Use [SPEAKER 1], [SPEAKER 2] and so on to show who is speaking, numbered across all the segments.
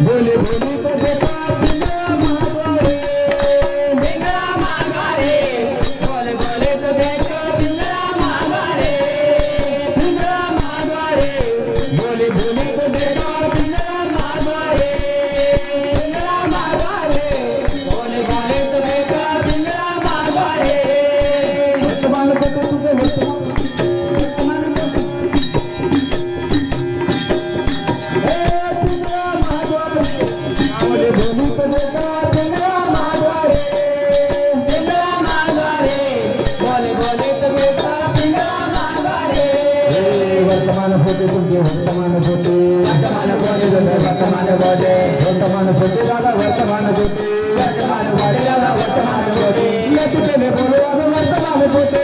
[SPEAKER 1] были, होते तुमचे वर्तमान होते वर्तमान होते वर्तमान होते वर्तमान होते दादा वर्तमान होते वर्तमान होते दादा वर्तमान वर्तमान होते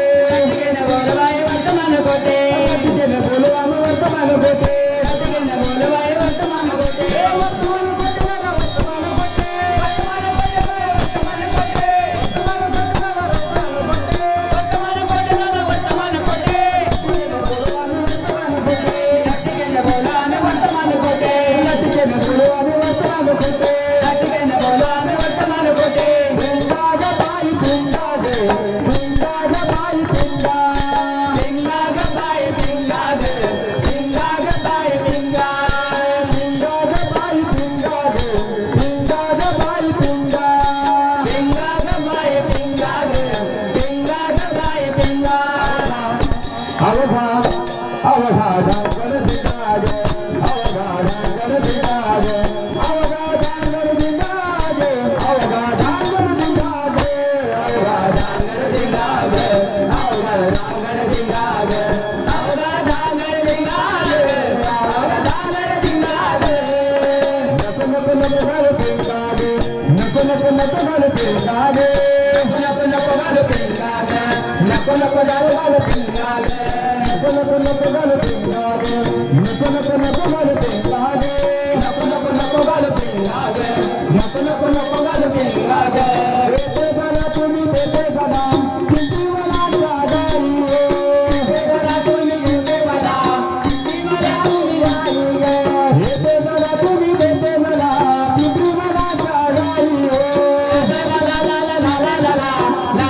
[SPEAKER 1] I'm gonna la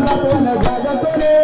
[SPEAKER 1] जगत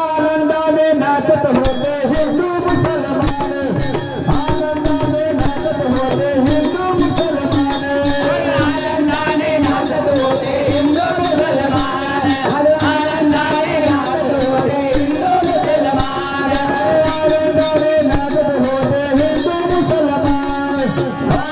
[SPEAKER 1] हिंदू मुसलमान हादा होते हिंदू मुलमान हरे नागप होते जवळ हरिया नारे नागत होते हिंदू होते हिंदू मुसलमान